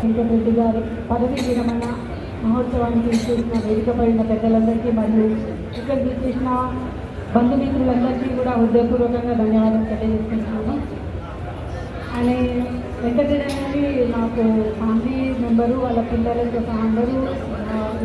వెంకట రెడ్డి పదవి విరమణ మహోత్సవానికి చేసిన వేదిక పడిన పెద్దలందరికీ మరియు ఇక్కడ చేసిన బంధుమిత్రులందరికీ కూడా హృదయపూర్వకంగా ధన్యవాదాలు తెలియజేస్తున్నాను. ఆయన వెంకటరెడ్డి నాకు ఫ్యామిలీ మెంబరు వాళ్ళ పిల్లలతో సహా అందరూ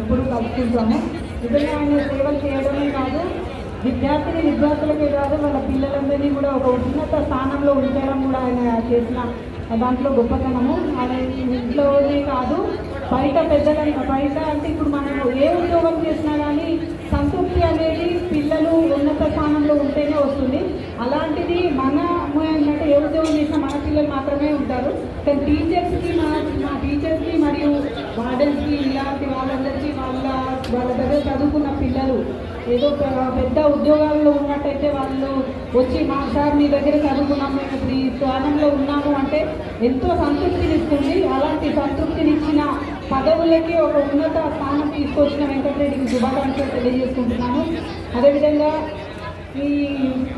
ఇప్పుడు కలుసుకుంటాము నిజంగా ఆయన సేవలు చేయడమే కాదు విద్యార్థిని విద్యార్థులకే పిల్లలందరినీ కూడా ఒక ఉన్నత స్థానంలో ఉంచడం కూడా ఆయన చేసిన దాంట్లో గొప్పతనము. ఆయన ఇంట్లోనే కాదు బయట పెద్దల బయట అంటే ఇప్పుడు మనం ఏ ఉద్యోగం చేసినా కానీ సంతృప్తి అనేది పిల్లలు ఉన్నత స్థానంలో ఉంటేనే వస్తుంది. అలాంటిది మన అంటే ఏ ఉద్యోగం చేసినా మన పిల్లలు మాత్రమే ఉంటారు. కానీ టీచర్స్కి మా మా టీచర్స్కి మరియు వార్డెన్స్కి ఇలాంటి వాళ్ళందరికీ వాళ్ళ వాళ్ళ దగ్గర చదువుకున్న పిల్లలు ఏదో ఒక పెద్ద ఉద్యోగాల్లో ఉన్నట్టయితే వాళ్ళు వచ్చి మా సార్ మీ దగ్గర చదువుకున్నాం మేము ఇప్పుడు ఈ స్థానంలో ఉన్నాము. అంటే ఎంతో సంతృప్తిని ఇస్తుంది అలాంటి సంతృప్తినిచ్చిన పదవులకి ఒక ఉన్నత స్థానం తీసుకొచ్చిన వెంకటరెడ్డికి శుభాకాంక్షలు తెలియజేసుకుంటున్నాను. అదేవిధంగా ఈ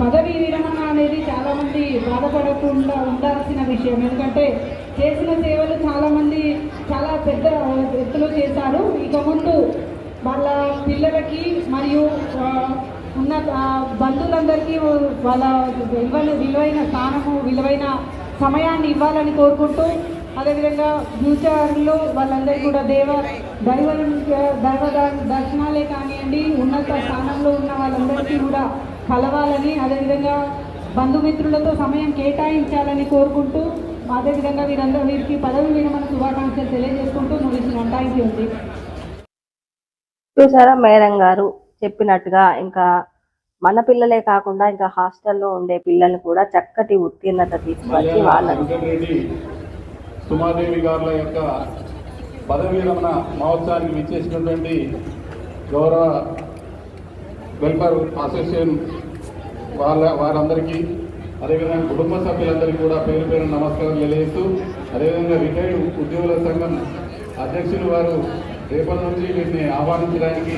పదవి విరమణ అనేది చాలామంది బాధపడకుండా ఉండాల్సిన విషయం. ఎందుకంటే చేసిన సేవలు చాలామంది చాలా పెద్ద ఎత్తులో చేశారు. ఇక ముందు పిల్లలకి మరియు ఉన్న బంధువులందరికీ వాళ్ళ విలువ విలువైన స్థానము విలువైన సమయాన్ని ఇవ్వాలని కోరుకుంటూ అదేవిధంగా ఫ్యూచర్లో వాళ్ళందరూ కూడా దేవ దైవ దైవ దర్శనాలే కానివ్వండి ఉన్నత స్థానంలో ఉన్న వాళ్ళందరికీ కూడా కలవాలని అదేవిధంగా బంధుమిత్రులతో సమయం కేటాయించాలని కోరుకుంటూ అదేవిధంగా వీరందరూ వీరికి పదవి విరమణ శుభాకాంక్షలు తెలియజేసుకుంటూ నువ్వు థ్యాంక్ యూ అండి. చూసారా మేడం గారు చెప్పినట్టుగా ఇంకా మన పిల్లలే కాకుండా ఇంకా హాస్టల్లో ఉండే పిల్లల్ని కూడా చక్కటి ఉత్తీర్ణత తీసుకొచ్చి వాళ్ళని సుమాదేవి గారుల యొక్క పదవీ రమణ మహోత్సవానికి విచ్చేసినటువంటి గౌరవ వెల్ఫేర్ అసోసియేషన్ వాళ్ళ వారందరికీ అదేవిధంగా కుటుంబ సభ్యులందరికీ కూడా పేరు పేరు నమస్కారం తెలియజేస్తూ అదేవిధంగా రిటైర్డ్ ఉద్యోగుల సంఘం అధ్యక్షులు వారు రేపటి నుంచి వీరిని ఆహ్వానించడానికి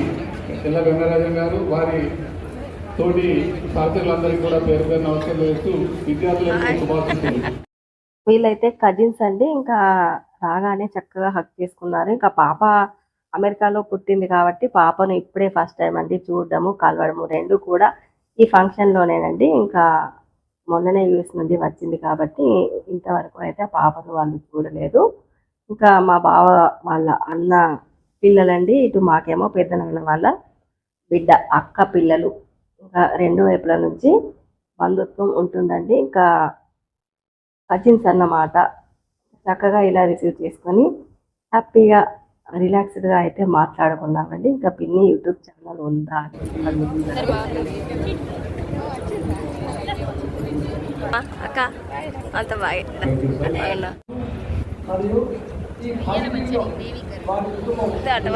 తెల్ల వెంకరాజన్ గారు వారి తోటి సహచరులందరికీ కూడా పేరు పేరు నమస్కారం చేస్తూ విద్యార్థులకు శుభాకాంక్షలు. వీళ్ళైతే కజిన్స్ అండి. ఇంకా రాగానే చక్కగా హక్ చేసుకున్నారు. ఇంకా పాప అమెరికాలో పుట్టింది కాబట్టి పాపను ఇప్పుడే ఫస్ట్ టైం అండి చూడడము కలవడము రెండు కూడా ఈ ఫంక్షన్లోనేనండి ఇంకా మొన్ననే యూఎస్ నుండి వచ్చింది కాబట్టి ఇంతవరకు అయితే పాపను వాళ్ళు చూడలేదు. ఇంకా మా బావ వాళ్ళ అన్న పిల్లలండి ఇటు మాకేమో పెద్ద నాన్న వాళ్ళ బిడ్డ అక్క పిల్లలు. ఇంకా రెండు వైపుల నుంచి బంధుత్వం ఉంటుందండి. ఇంకా కజిన్స్ అన్నమాట. చక్కగా ఇలా రిసీవ్ చేసుకొని హ్యాపీగా రిలాక్స్డ్గా అయితే మాట్లాడుకున్నామండి ఇంకా పిన్ని యూట్యూబ్ ఛానల్ ఉందా. అక్క అంత బాగా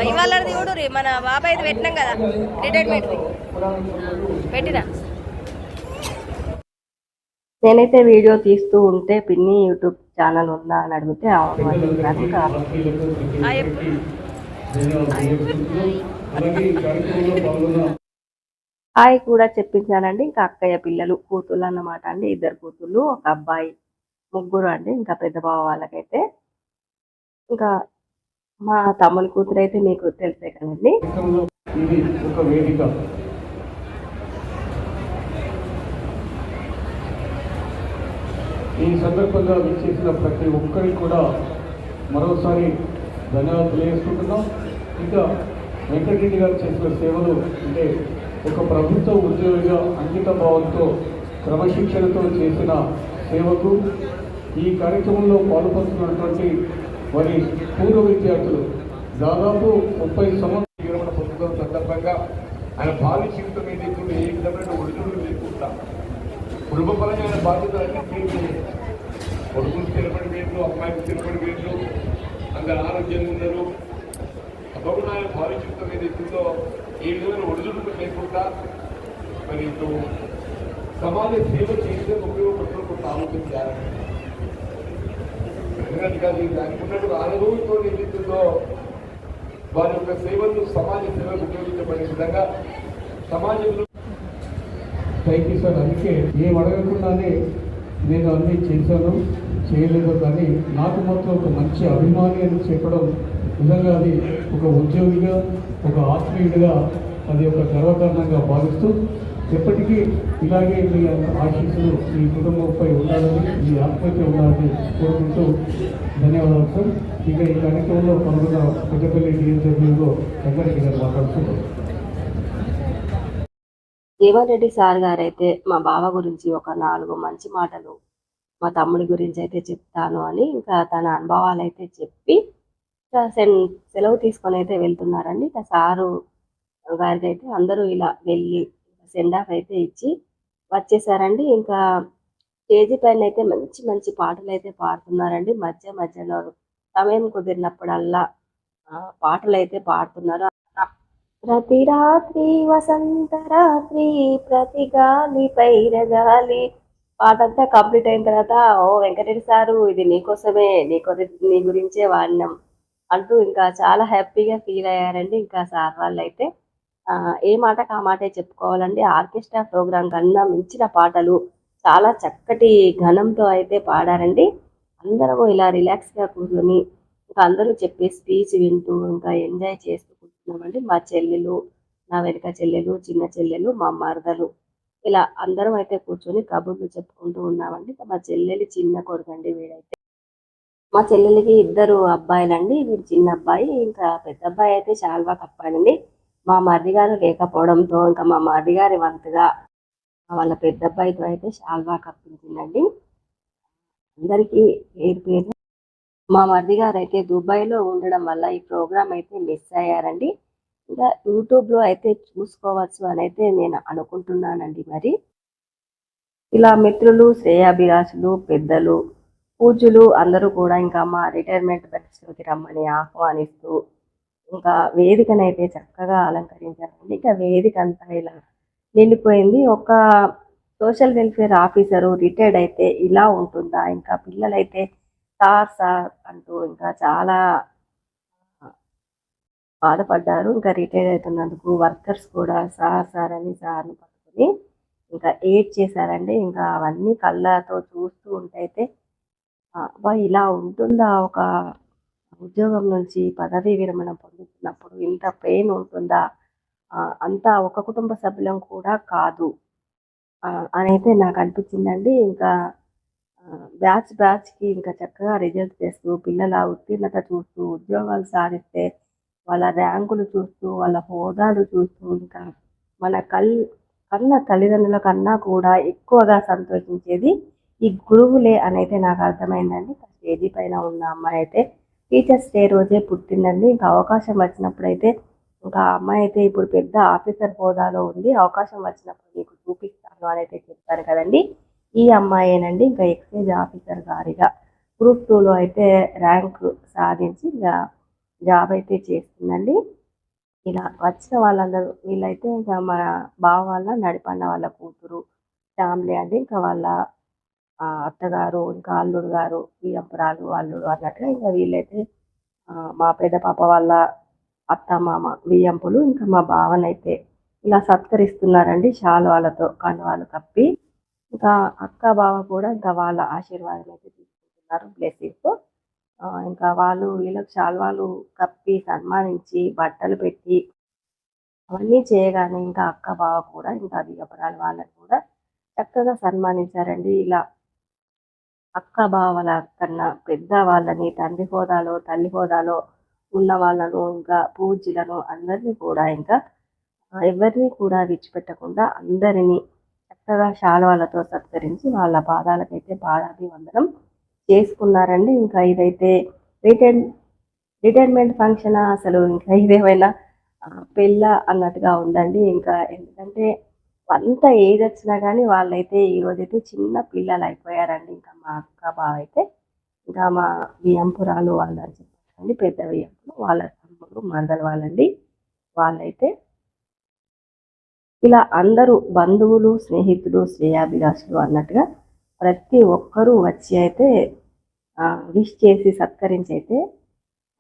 ఇవాళ చూడు మన బాబాయ్ పెట్టినాం కదా రిటైర్మెంట్ పెట్టినా నేనైతే వీడియో తీస్తూ ఉంటే పిన్ని యూట్యూబ్ ఛానల్ ఉందా అని అడిగితే హాయ్ కూడా చెప్పించానండి ఇంకా అక్కయ్య పిల్లలు కూతుళ్ళు అన్నమాట అండి ఇద్దరు కూతుళ్ళు ఒక అబ్బాయి ముగ్గురు అండి ఇంకా పెద్ద బావ వాళ్ళకైతే. ఇంకా మా తమ్ముని కూతురు అయితే మీకు తెలిసే కదండి. ఇది ఒక వేదిక. ఈ సందర్భంగా విచ్చేసిన ప్రతి ఒక్కరికి కూడా మరోసారి ధన్యవాదాలు తెలియజేసుకుంటున్నాం. ఇంకా వెంకటరెడ్డి గారు చేసిన సేవలు అంటే ఒక ప్రభుత్వ ఉద్యోగిగా అంకిత భావంతో క్రమశిక్షణతో చేసిన సేవకు ఈ కార్యక్రమంలో పాల్పొందుతున్నటువంటి వారి పూర్వ విద్యార్థులు దాదాపు ముప్పై సంవత్సరాల విరమణ పొందుతున్న సందర్భంగా ఆయన భావి జీవితం మీద ఇప్పుడు ఏ విధమైన ఒడిదుడులు లేకుండా కుటుంబపరమైన ఆయన బాధ్యతలన్నీ తీర్చి కొడుకులు స్థిరపడి వేట్లు అమ్మాయికి స్థిరపడి వేట్లు అందరు ఆరోగ్యంగా ఉన్నారు. అప్పుడు ఆయన భావి జీవితం మీద ఉందో ఏ విధమైన ఒడిదుడులు లేకుండా మరి ఇప్పుడు సమాజ సేవ చేసే ఉపయోగపడుతున్న ఆలోచించారు ఆలోచన కానీ దానికి ఉన్నట్టు అనుభవంతో ఏదైతుందో వారి యొక్క సేవలు సమాజ సేవలు ఉపయోగించబడే విధంగా సమాజంలో థ్యాంక్ యూ సార్ అందుకే ఏం అడగకుండానే నేను అన్నీ చేశాను. చేయలేదు కానీ నాకు మాత్రం ఒక మంచి అభిమాని అని చెప్పడం నిజంగా అది ఒక ఉద్యోగిగా ఒక ఆత్మీయుడిగా అది ఒక గర్వకారణంగా భావిస్తూ ఎప్పటికీ ఇలాగే మీ ఆశీస్సులు మీ కుటుంబంపై ఉండాలని మీ ఆత్మహత్య ఉండాలని కోరుకుంటూ ధన్యవాదాలు సార్. ఇక ఈ కార్యక్రమంలో పాల్గొన్న పెద్దపల్లి నియోజకవర్గంలో వెంకటరెడ్డి గారు మాట్లాడుతున్నారు. జీవన్ రెడ్డి సార్ గారు అయితే మా బావ గురించి ఒక నాలుగు మంచి మాటలు మా తమ్ముడి గురించి అయితే చెప్తాను అని ఇంకా తన అనుభవాలు అయితే చెప్పి సెలవు తీసుకొని అయితే వెళ్తున్నారండి. ఇంకా సారు గారికి అయితే అందరూ ఇలా వెళ్ళి సెండ్ ఆఫ్ అయితే ఇచ్చి వచ్చేసారండి. ఇంకా స్టేజీ పైన అయితే మంచి మంచి పాటలు అయితే పాడుతున్నారండి. మధ్య మధ్యలో సమయం కుదిరినప్పుడల్లా పాటలు అయితే పాడుతున్నారు. ప్రతి రాత్రి వసంత రాత్రి ప్రతి గాలి పైరగాలి పాటంతా కంప్లీట్ అయిన తర్వాత ఓ వెంకటరెడ్డి సారు ఇది నీకోసమే నీ నీ గురించే వాడినాం అంటూ ఇంకా చాలా హ్యాపీగా ఫీల్ అయ్యారండి. ఇంకా సార్ వాళ్ళు అయితే ఏ మాటకు ఆ మాటే చెప్పుకోవాలండి. ఆర్కెస్ట్రా ప్రోగ్రాం కన్నా మించిన పాటలు చాలా చక్కటి ఘనంతో అయితే పాడారండి. అందరము ఇలా రిలాక్స్గా కూర్చొని ఇంకా అందరూ చెప్పే స్పీచ్ వింటూ ఇంకా ఎంజాయ్ చేస్తూ కూర్చున్నామండి. మా చెల్లెలు నా వెనుక చెల్లెలు చిన్న చెల్లెలు మా మరదలు ఇలా అందరం అయితే కూర్చొని కబుర్లు చెప్పుకుంటూ ఉన్నామండి. మా చెల్లెలి చిన్న కొడుకండి వీడైతే. మా చెల్లెలికి ఇద్దరు అబ్బాయిలండి. వీడు చిన్న అబ్బాయి ఇంకా పెద్ద అబ్బాయి అయితే చాలా కప్పాడండి. మా మరిది గారు లేకపోవడంతో ఇంకా మా మరిది గారి వంతుగా వాళ్ళ పెద్ద అబ్బాయితో అయితే శాల్వా కప్పించిందండి. అందరికీ పేరు పేరు. మా మరిది గారు అయితే దుబాయ్లో ఉండడం వల్ల ఈ ప్రోగ్రామ్ అయితే మిస్ అయ్యారండి. ఇంకా యూట్యూబ్లో అయితే చూసుకోవచ్చు అని అయితే నేను అనుకుంటున్నానండి మరి. ఇలా మిత్రులు శ్రేయాభిలాషులు పెద్దలు పూజలు అందరూ కూడా ఇంకా మా రిటైర్మెంట్ పరిస్థితికి రమ్మని ఆహ్వానిస్తూ ఇంకా వేదికనైతే చక్కగా అలంకరించారండి ఇంకా వేదిక అంతా ఇలా నిండిపోయింది. ఒక సోషల్ వెల్ఫేర్ ఆఫీసరు రిటైర్డ్ అయితే ఇలా ఉంటుందా? ఇంకా పిల్లలైతే సార్ సార్ అంటూ ఇంకా చాలా బాధపడ్డారు. ఇంకా రిటైర్ అవుతున్నందుకు వర్కర్స్ కూడా సార్ సార్ అని సార్ని పట్టుకొని ఇంకా ఏడ్ చేశారండి. ఇంకా అవన్నీ కళ్ళతో చూస్తూ ఉంటే అయితే అబ్బా ఇలా ఉంటుందా? ఒక ఉద్యోగం నుంచి పదవీ విరమణ పొందుతున్నప్పుడు ఇంత పెయిన్ ఉంటుందా? అంతా ఒక కుటుంబ సభ్యులం కూడా కాదు. అనైతే అని అయితే నాకు అనిపించిందండి. ఇంకా బ్యాచ్ బ్యాచ్కి ఇంకా చక్కగా రిజల్ట్ చేస్తూ పిల్లల ఉత్తీర్ణత చూస్తూ ఉద్యోగాలు సాధిస్తే వాళ్ళ ర్యాంకులు చూస్తూ వాళ్ళ హోదాలు చూస్తూ ఇంకా మన కల్ కన్న తల్లిదండ్రుల కన్నా కూడా ఎక్కువగా సంతోషించేది ఈ గురువులే అనైతే నాకు అర్థమైందండి. స్టేజీ పైన ఉన్న అమ్మాయి అయితే టీచర్స్ డే రోజే పుట్టిందండి. ఇంకా అవకాశం వచ్చినప్పుడు అయితే ఇంకా అమ్మాయి అయితే ఇప్పుడు పెద్ద ఆఫీసర్ హోదాలో ఉంది. అవకాశం వచ్చినప్పుడు మీకు చూపిస్తాను అని అయితే చెప్తాను కదండి. ఈ అమ్మాయేనండి ఇంకా ఎక్సైజ్ ఆఫీసర్ గారిగా గ్రూప్ టూలో అయితే ర్యాంక్ సాధించి ఇంకా జాబ్ అయితే చేస్తుందండి. ఇలా వచ్చిన వాళ్ళందరూ వీళ్ళైతే ఇంకా మన బావ వాళ్ళ నడిపన్న వాళ్ళ కూతురు ఫ్యామిలీ అండి. ఇంకా వాళ్ళ అత్తగారు ఇంకా అల్లుడు గారు వీరంపురాలు అల్లుడు అన్నట్టుగా ఇంకా వీళ్ళైతే మా పెద్ద పాప వాళ్ళ అత్త మామ బియ్యంపులు ఇంకా మా బావనైతే ఇలా సత్కరిస్తున్నారండి శాలువాలతో కండువాలు కప్పి. ఇంకా అక్క బావ కూడా ఇంకా వాళ్ళ ఆశీర్వాదం అయితే తీసుకుంటున్నారు బ్లెస్సింగ్స్ ఇంకా వాళ్ళు వీళ్ళకి శాలువాలు కప్పి సన్మానించి బట్టలు పెట్టి అవన్నీ చేయగానే ఇంకా అక్క బావ కూడా ఇంకా దిగపరాలు వాళ్ళని కూడా చక్కగా సన్మానించారండి. ఇలా అక్క బావల కన్నా పెద్ద వాళ్ళని తండ్రి హోదాలో తల్లి హోదాలో ఉన్న వాళ్ళను ఇంకా పూజలను అందరినీ కూడా ఇంకా ఎవరిని కూడా విడిచిపెట్టకుండా అందరినీ చక్కగా శాలువాలతో సత్కరించి వాళ్ళ పాదాలకైతే పాదాభి వందనం చేసుకున్నారండి. ఇంకా ఇదైతే రిటైర్ రిటైర్మెంట్ ఫంక్షన్? అసలు ఇంకా ఇదేమైనా పెళ్ళ అన్నట్టుగా ఉందండి. ఇంకా ఎందుకంటే అంత ఏజ్ వచ్చినా కానీ వాళ్ళైతే ఈ రోజైతే చిన్న పిల్లలు అయిపోయారండి. ఇంకా మా అక్క బావ అయితే ఇంకా మా బియ్యంపురాలు వాళ్ళు అని చెప్పండి పెద్ద బియ్యంపులు వాళ్ళ తమ్ముడు మరదలు వాళ్ళండి. వాళ్ళైతే ఇలా అందరూ బంధువులు స్నేహితులు శ్రేయాభిలాషులు అన్నట్టుగా ప్రతి ఒక్కరూ వచ్చి అయితే విష్ చేసి సత్కరించి అయితే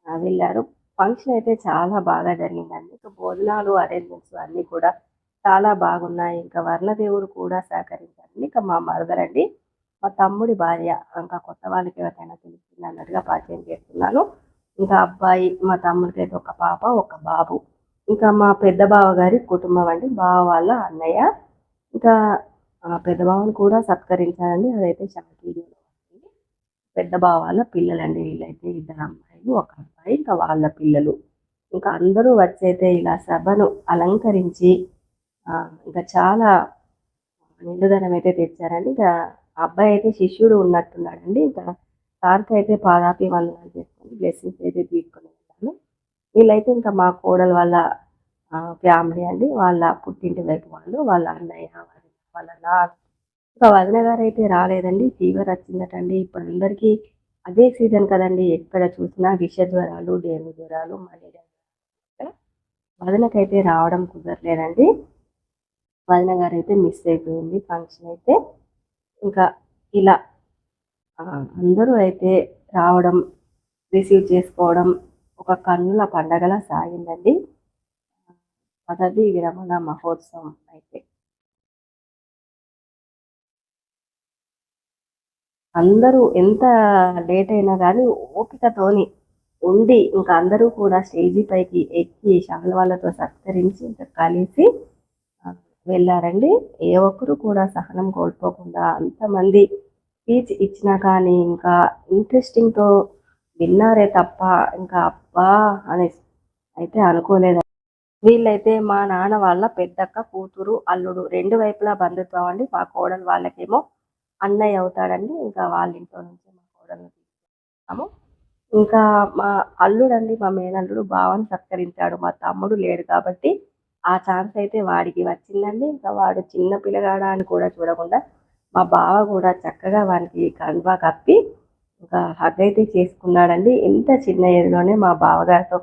వెళ్ళారు. ఫంక్షన్ అయితే చాలా బాగా జరిగిందండి. ఇంకా భోజనాలు అరేంజ్మెంట్స్ అన్నీ కూడా చాలా బాగున్నాయి. ఇంకా వర్ణదేవుడు కూడా సహకరించారు. ఇంకా మా మరదలండి మా తమ్ముడి భార్య ఇంకా కొత్త వాళ్ళకి ఎవరికైనా తెలుస్తుంది అన్నట్టుగా పరిచయం చేస్తున్నాను. ఇంకా అబ్బాయి మా తమ్ముడికి అయితే ఒక పాప ఒక బాబు. ఇంకా మా పెద్ద బావ గారి కుటుంబం అండి. బావ వాళ్ళ అన్నయ్య. ఇంకా పెద్ద బావని కూడా సత్కరించాలండి అదైతే షార్ట్ పెద్ద బావ వాళ్ళ పిల్లలండి. వీళ్ళైతే ఇద్దరు అమ్మాయిలు ఒక అబ్బాయి ఇంకా వాళ్ళ పిల్లలు. ఇంకా అందరూ వచ్చైతే ఇలా సభను అలంకరించి ఇంకా చాలా నిండుదనం అయితే తెచ్చారండి. ఇంకా అబ్బాయి అయితే శిష్యుడు ఉన్నట్టున్నాడండి. ఇంకా సార్కి అయితే పాదాపి వందనాలు చేసుకొని బ్లెస్సింగ్స్ అయితే తీసుకొని వెళ్ళాను వీళ్ళైతే ఇంకా మా కోడలు వాళ్ళ ఫ్యామిలీ అండి. వాళ్ళ పుట్టింటి వైపు వాళ్ళు వాళ్ళ అన్నయ్య వాళ్ళ వాళ్ళ నాన్న. ఇంకా వదిన గారు అయితే రాలేదండి. ఫీవర్ వచ్చిందటండి. ఇప్పుడు అందరికీ అదే సీజన్ కదండి. ఎక్కడ చూసినా విష జ్వరాలు డెంగ్యూ జ్వరాలు మలేరియా. వదినకైతే రావడం కుదరలేదండి. వదిన గారు అయితే మిస్ అయిపోయింది ఫంక్షన్ అయితే. ఇంకా ఇలా అందరూ అయితే రావడం రిసీవ్ చేసుకోవడం ఒక కన్నుల పండగలా సాగిందండి. పదవి విరమణ మహోత్సవం అయితే. అందరూ ఎంత లేట్ అయినా కానీ ఓపికతోని ఉండి ఇంకా అందరూ కూడా స్టేజీ పైకి ఎక్కి వాళ్ళతో సత్కరించి ఇంకా కలిసి వెళ్ళారండి. ఏ ఒక్కరు కూడా సహనం కోల్పోకుండా అంతమంది స్పీచ్ ఇచ్చినా కానీ ఇంకా ఇంట్రెస్టింగ్తో విన్నారే తప్ప ఇంకా అబ్బా అని అయితే అనుకోలేదు వీళ్ళైతే మా నాన్న వాళ్ళ పెద్దక్క కూతురు అల్లుడు రెండు వైపులా బంధుత్వం అండి. మా కోడలు వాళ్ళకేమో అన్నయ్య అవుతాడండి. ఇంకా వాళ్ళ ఇంట్లో నుంచి మా కోడలు తీసుకున్నాము ఇంకా మా అల్లుడండి మా మేనల్లుడు బావని సత్కరించాడు. మా తమ్ముడు లేడు కాబట్టి ఆ ఛాన్స్ అయితే వాడికి వచ్చిందండి. ఇంకా వాడు చిన్న పిల్లగాడా అని కూడా చూడకుండా మా బావ కూడా చక్కగా వానికి కండువా కప్పి ఇంకా హగ్ అయితే చేసుకున్నాడండి. ఎంత చిన్న ఏజ్లోనే మా బావగారితో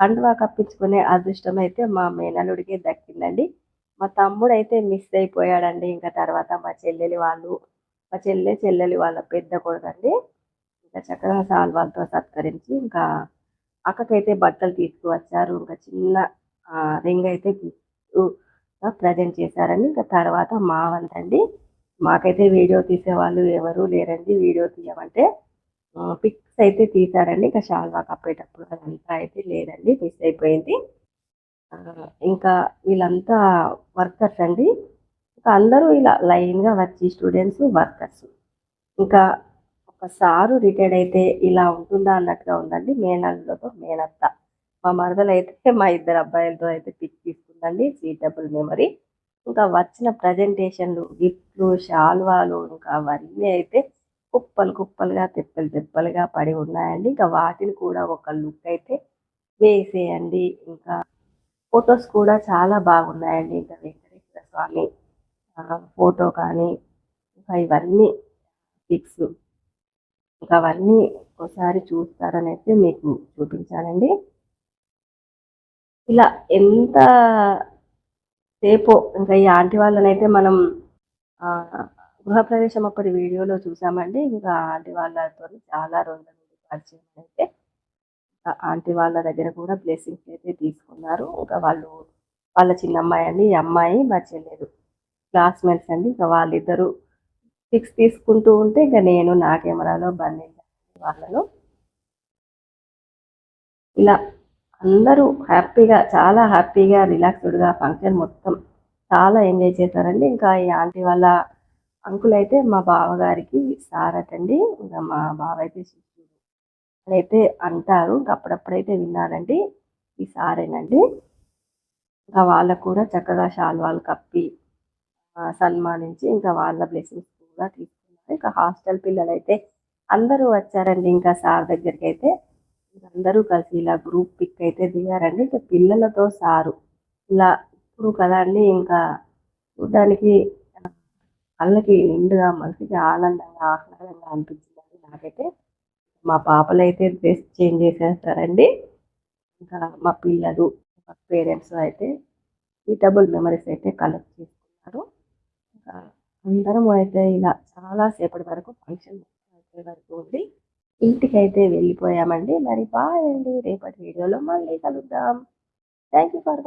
కండువా కప్పించుకునే అదృష్టం అయితే మా మేనల్లుడికి దక్కిందండి. మా తమ్ముడు అయితే మిస్ అయిపోయాడండి. ఇంకా తర్వాత మా చెల్లెలి వాళ్ళు మా చెల్లె చెల్లెలి వాళ్ళ పెద్ద కొడుకండి. ఇంకా చక్కగా సాల్వాలతో సత్కరించి ఇంకా అక్కకైతే బట్టలు తీసుకువచ్చారు. ఇంకా చిన్న రింగ్ అయితే ప్రజెంట్ చేశారండి ఇంకా తర్వాత మా వంతండి. మాకైతే వీడియో తీసేవాళ్ళు ఎవరు లేరండి. వీడియో తీయమంటే పిక్స్ అయితే తీశారండి. ఇంకా షాల్వా కప్పేటప్పుడు అదంతా అయితే లేదండి. మిస్ అయిపోయింది. ఇంకా వీళ్ళంతా వర్కర్స్ అండి. ఇంకా అందరూ ఇలా లైన్గా వచ్చి స్టూడెంట్స్ వర్కర్స్ ఇంకా ఒక సారు రిటైర్డ్ అయితే ఇలా ఉంటుందా అన్నట్టుగా ఉందండి. మేనల్లుతో మేనత్త. మా మరదలు అయితే మా ఇద్దరు అబ్బాయిలతో అయితే పిక్ తీసుకుందండి సీటబుల్ మెమరీ. ఇంకా వచ్చిన ప్రజెంటేషన్లు గిఫ్ట్లు షాల్వాలు ఇంకా అవన్నీ అయితే కుప్పలు కుప్పలుగా తెప్పలు తెప్పలుగా పడి ఉన్నాయండి. ఇంకా వాటిని కూడా ఒక లుక్ అయితే వేసేయండి. ఇంకా ఫొటోస్ కూడా చాలా బాగున్నాయండి. ఇంకా వెంకటేశ్వర స్వామి ఫోటో కానీ ఇంకా ఇవన్నీ పిక్స్ ఇంకా అవన్నీ ఒకసారి చూస్తారని అయితే మీకు చూపించానండి. ఇలా ఎంత సేపు ఇంకా ఈ ఆంటీ వాళ్ళనైతే మనం గృహప్రవేశం అప్పటి వీడియోలో చూసామండి. ఇంకా ఆంటీ వాళ్ళతో చాలా రోజుల నుండి పరిచయం అయితే ఆంటీ వాళ్ళ దగ్గర కూడా బ్లెస్సింగ్స్ అయితే తీసుకున్నారు. ఇంకా వాళ్ళు వాళ్ళ చిన్న అమ్మాయి అండి ఈ అమ్మాయి మా చెల్లెలు క్లాస్మేట్స్ అండి. ఇంకా వాళ్ళిద్దరూ పిక్స్ తీసుకుంటూ ఉంటే ఇంకా నేను నా కెమెరాలో బంధించాను వాళ్ళను. ఇలా అందరూ హ్యాపీగా చాలా హ్యాపీగా రిలాక్స్డ్గా ఫంక్షన్ మొత్తం చాలా ఎంజాయ్ చేశారండి. ఇంకా ఈ ఆంటీ వాళ్ళ అంకుల్ అయితే మా బావగారికి సారటండి. ఇంకా మా బావ అయితే శిష్యుడు అయితే అంటారు. ఇంకా అప్పుడప్పుడైతే విన్నానండి ఈ సారేనండి. ఇంకా వాళ్ళకు కూడా చక్కగా శాల్వాలు కప్పి సన్మానించి ఇంకా వాళ్ళ బ్లెస్సింగ్స్ కూడా తీసుకున్నారు. ఇంకా హాస్టల్ పిల్లలు అయితే అందరూ వచ్చారండి. ఇంకా సార్ దగ్గరికి అయితే అందరూ కలిసి ఇలా గ్రూప్ పిక్ అయితే దిగారండి. ఇంకా పిల్లలతో సారు. ఇలా ఇప్పుడు కదా అండి ఇంకా చూడడానికి కళ్ళకి నిండుగా మనసుకి ఆనందంగా ఆహ్లాదంగా అనిపించిందండి నాకైతే. మా పాపలైతే డ్రెస్ చేంజ్ చేసేస్తారండి. ఇంకా మా పిల్లలు మా పేరెంట్స్ అయితే సూటబుల్ మెమరీస్ అయితే కలెక్ట్ చేసుకున్నారు ఇంకా అందరం అయితే ఇలా చాలాసేపటి వరకు ఫంక్షన్ వరకు ఉంది. ఇంటికి అయితే వెళ్ళిపోయామండి. మరి బాయ్ అండి. రేపటి వీడియోలో మళ్ళీ కలుద్దాం. Thank you for